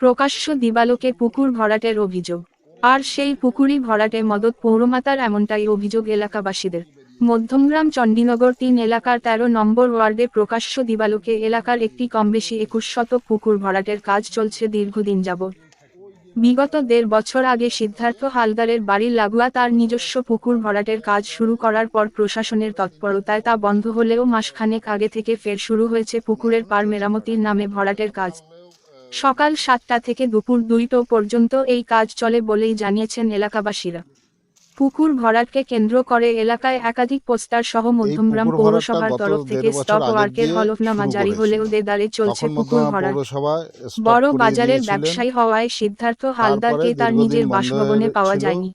প্রকাশ্য দিবালোকে পুকুর ভরাটের অভিযোগ। আর সেই পুকুরই ভরাটে মদত পৌরমাতার এমনটাই অভিযোগ এলাকাবাসীদের। মধ্যমগ্রাম চণ্ডীনগর তিন এলাকার তেরো নম্বর ওয়ার্ডে প্রকাশ্য দিবালোকে এলাকার একটি কমবেশি একুশ শতক পুকুর ভরাটের কাজ চলছে দীর্ঘদিন যাবৎ। বিগত দেড় বছর আগে সিদ্ধার্থ হালদারের বাড়ির লাগোয়া তার নিজস্ব পুকুর ভরাটের কাজ শুরু করার পর প্রশাসনের তৎপরতায় তা বন্ধ হলেও মাসখানেক আগে থেকে ফের শুরু হয়েছে পুকুরের পার মেরামতির নামে ভরাটের কাজ। সকাল সাতটা থেকে দুপুর দুইটো পর্যন্ত এই কাজ চলে বলেই জানিয়েছেন এলাকাবাসীরা। পুকুর ভরাটকে কেন্দ্র করে এলাকায় একাধিক পোস্টার সহ মধ্যমগ্রাম পৌরসভার তরফ থেকে স্টপ ওয়ার্কের হলফনামা জারি। হলেও দেদারে চলছে পুকুর ভরাট। বড় বাজারের ব্যবসায়ী হওয়ায় সিদ্ধার্থ হালদারকে তার নিজের বাসভবনে পাওয়া যায়নি।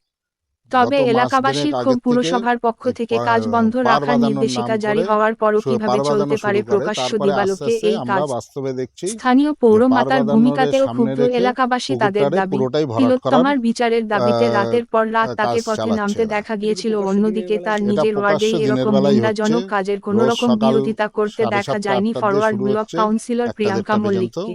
তবে এলাকাবাসীর ক্ষোভ পুরসভার পক্ষ থেকে কাজ বন্ধ রাখার নির্দেশিকা জারি হওয়ার পরও কীভাবে চলতে পারে প্রকাশ্য দিবালোকে এই কাজ বাস্তবে দেখছি স্থানীয় পৌরমাতার ভূমিকাতেও ক্ষুব্ধ এলাকাবাসী তাদের দাবি। তিলোত্তমার বিচারের দাবিতে রাতের পর রাত তাকে পথে নামতে দেখা গিয়েছিল অন্যদিকে তার নিজের ওয়ার্ডেই এরকম নিন্দাজনক কাজের কোনো রকম বিরোধিতা করতে দেখা যায়নি ফরওয়ার্ড ব্লক কাউন্সিলর প্রিয়াঙ্কা মল্লিককে।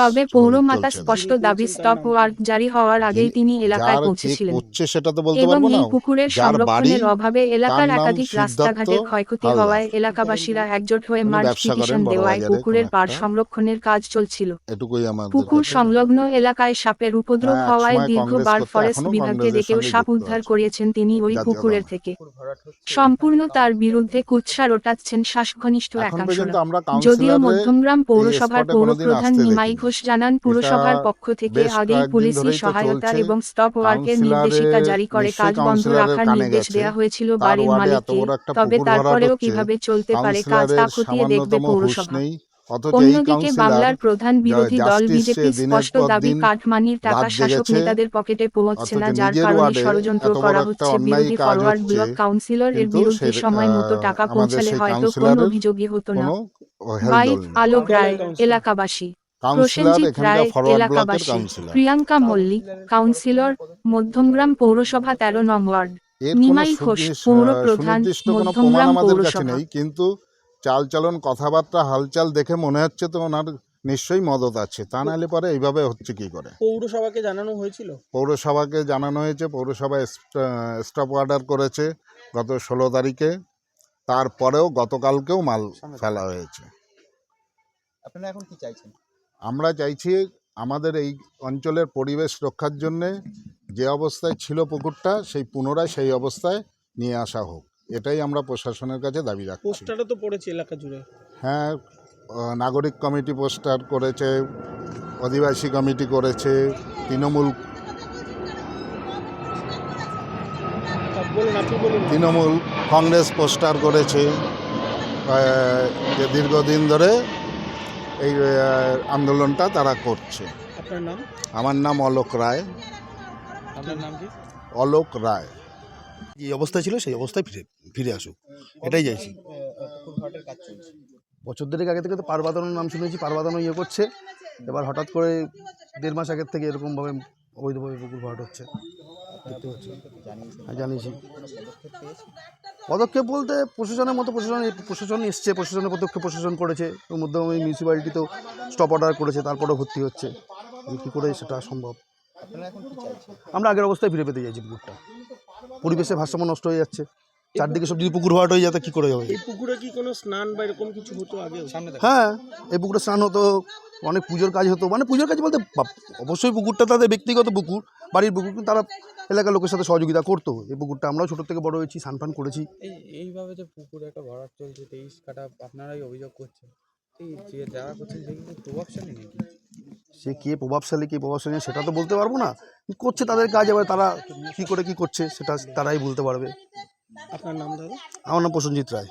তবে পৌরমাতা স্পষ্ট দাবি স্টপ ওয়ার্ক জারি হওয়ার আগেই তিনি এলাকায় পৌঁছেছিলেন। করছে সেটা তো বলতে এবং এই পুকুরের সংরক্ষণের অভাবে এলাকার একাধিক রাস্তাঘাটের ক্ষয়ক্ষতি হওয়ায় এলাকাবাসীরা একজোট হয়ে মার্চ পিটিশন দেওয়ায় পুকুরের পার সংরক্ষণের কাজ চলছিল। পুকুর সংলগ্ন এলাকায় সাপের উপদ্রব হ্যাঁ, হওয়ায় দীর্ঘবার ফরেস্ট বিভাগকে ডেকেও সাপ উদ্ধার করিয়েছেন তিনি ওই পুকুরের থেকে। সম্পূর্ণ তার বিরুদ্ধে কুৎসা রোটাচ্ছেন শ্বাসঘনিষ্ঠ একাংশরা যদিও মধ্যমগ্রাম পৌরসভার স্পটে নিমাই ঘোষ জানান পুরসভার পক্ষ থেকে আগেই পুলিশি সহায়তা এবং স্টপ ওয়ার্কের নির্দেশিকা জারি করে কাজ বন্ধ রাখার নির্দেশ দেওয়া হয়েছিল বাড়ির মালিককে। তবে তারপরেও কীভাবে চলতে পারে কাজ তা খতিয়ে দেখবে পৌরসভা। অন্যদিকে বাংলার প্রধান বিরোধী দল বিজেপি স্পষ্ট দাবি কাঠমানির টাকা শাসক নেতাদের পকেটে পৌঁছছে না যার কারণে ষড়যন্ত্র করা হচ্ছে বিরোধী ফরওয়ার্ড ব্লক কাউন্সিলর এর বিরুদ্ধে সময় মতো টাকা পৌঁছালে হয়তো কোনো অভিযোগই হতো না নেই। আলোক রায় এলাকাবাসী প্রসেনজিৎ রায় এলাকাবাসী কাউন্সিলর। প্রিয়াঙ্কা মল্লিক কাউন্সিলর মধ্যমগ্রাম পৌরসভা তেরো নং ওয়ার্ড এর কোনো নিমাই ঘোষ, পৌর প্রধান, প্রমাণ মধ্যমগ্রাম আমাদের পৌরসভা। নেই কিন্তু চালচলন কথাবার্তা হালচাল দেখে মনে হচ্ছে তো ওনার নিশ্চয়ই মদত আছে। তা নাহলে পরে এইভাবে হচ্ছে কি করে? পৌরসভাকে জানানো হয়েছিল? পৌরসভাকে জানানো হয়েছে পৌরসভা স্টপ অর্ডার করেছে গত ষোলো তারিখে তারপরেও গতকালকেও মাল ফেলা হয়েছে। আপনারা এখন কি চাইছেন? আমরা চাইছি আমাদের এই অঞ্চলের পরিবেশ রক্ষার জন্যে যে অবস্থায় ছিল পুকুরটা সেই পুনরায় সেই অবস্থায় নিয়ে আসা হোক। এটাই আমরা প্রশাসনের কাছে দাবি রাখছি। পোস্টারও তো পড়েছে এলাকা জুড়ে। হ্যাঁ নাগরিক কমিটি পোস্টার করেছে আদিবাসী কমিটি করেছে তৃণমূল তৃণমূল কংগ্রেস পোস্টার করেছে যে দীর্ঘদিন ধরে এই আন্দোলনটা তারা করছে। আপনার নাম? আমার নাম অলোক রায়। আপনার নাম কি? অলোক রায়। যে অবস্থায় ছিল সেই অবস্থায় ফিরে ফিরে আসুক। এটাই চাইছি। বছর দেড়েক আগে থেকে তো পার বাঁধানোর নাম শুনেছি পার বাঁধানো ইয়ে করছে। এবার হঠাৎ করে দেড় মাস আগের থেকে এরকমভাবে অবৈধভাবে পুকুর ভাট হচ্ছে। দেখতে পাচ্ছি হ্যাঁ জানিয়েছি। পদক্ষেপ বলতে প্রশাসনের মতো প্রশাসন প্রশাসন এসছে প্রশাসনের পদক্ষেপ প্রশাসন করেছে। ওর মধ্যে ওই মিউনিসিপ্যালিটি তো স্টপ অর্ডার করেছে তারপরেও ভর্তি হচ্ছে। কী করে সেটা সম্ভব। আমরা আগের অবস্থায় ফিরে পেতে চাইছি পুকুরটা। পরিবেশে ভারসাম্য নষ্ট হয়ে যাচ্ছে। চারদিকে সব যদি পুকুর ভাট হয়ে যেত কী করে যাবে এই পুকুরে কি কোনো স্নান বা এরকম কিছু হতো আগে সামনে হ্যাঁ এই পুকুরে স্নান হতো অনেক পুজোর কাজ হতো। মানে পুজোর কাজ বলতে অবশ্যই পুকুরটা তাদের ব্যক্তিগত পুকুর বাড়ির পুকুর কিন্তু তারা এলাকার লোকের সাথে সহযোগিতা করতো। এই পুকুরটা আমরাও ছোটোর থেকে বড় হয়েছি স্নান ফান করেছি। এইভাবে যে পুকুরে একটা ভরাট চলছে তেইশ কাটা আপনারাই অভিযোগ করছেন। যে যারা করছেন সে প্রভাবশালী নাকি? সে কে প্রভাবশালী কে প্রভাবশালী সেটা তো বলতে পারব না। করছে তাদের কাজ এবার তারা কী করে কী করছে সেটা তারাই বলতে পারবে। আপনার নাম দাদা? আমার নাম প্রসেনজিৎ রায়।